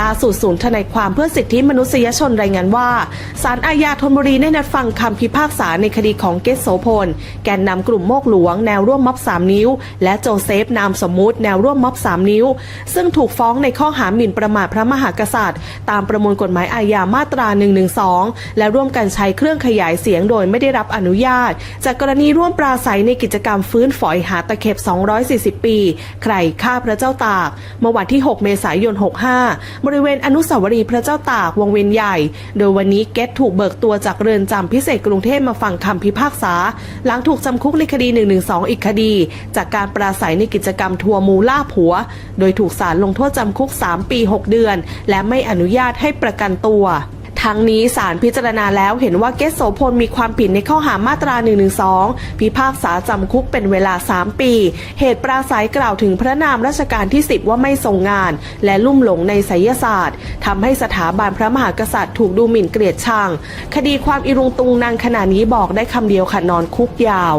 ล่าสุดศูนย์ทนายความเพื่อสิทธิมนุษยชนรายงานว่าศาลอาญาธนบุรีได้นัดฟังคำพิพากษาในคดีของเกสโสพล แกนนำกลุ่มโมกหลวงแนวร่วมม็อบ3นิ้ว และโจเซฟนามสมมุติแนวร่วมม็อบ3นิ้ว ซึ่งถูกฟ้องในข้อหาหมิ่นประมาทพระมหากษัตริย์ ตามประมวลกฎหมายอาญามาตรา 112 และร่วมกันใช้เครื่องขยายเสียงโดยไม่ได้รับอนุญาต จากกรณีร่วมปราศัยในกิจกรรมฟื้นฝอยหาตะเข็บ 240 ปี ใครฆ่าพระเจ้าตาก เมื่อวันที่ 6 เมษายน 65บริเวณอนุสาวรีย์พระเจ้าตากวงเวียนใหญ่ โดยวันนี้เกตถูกเบิกตัวจากเรือนจำพิเศษกรุงเทพมาฟังคำพิพากษา หลังถูกจำคุกในคดี 112 อีกคดี จากการปราศัยในกิจกรรมทัวร์มูล่าผัว โดยถูกศาลลงโทษจำคุก 3 ปี 6 เดือน และไม่อนุญาตให้ประกันตัว ทั้งนี้ศาลพิจารณาแล้วเห็นว่าเกสโสพลมีความผิดในข้อหามาตรา 112 พิพากษาจำคุกเป็นเวลา 3 ปี เหตุปราศัยกล่าวถึงพระนามรัชกาลที่ 10 ว่าไม่ทรงงาน และลุ่มหลงในไสยศาสตร์ทำให้สถาบันพระมหากษัตริย์ถูกดูหมิ่นเกลียดชัง คดีความอิรุงตุงนางขณะนี้บอกได้คำเดียวค่ะนอนคุกยาว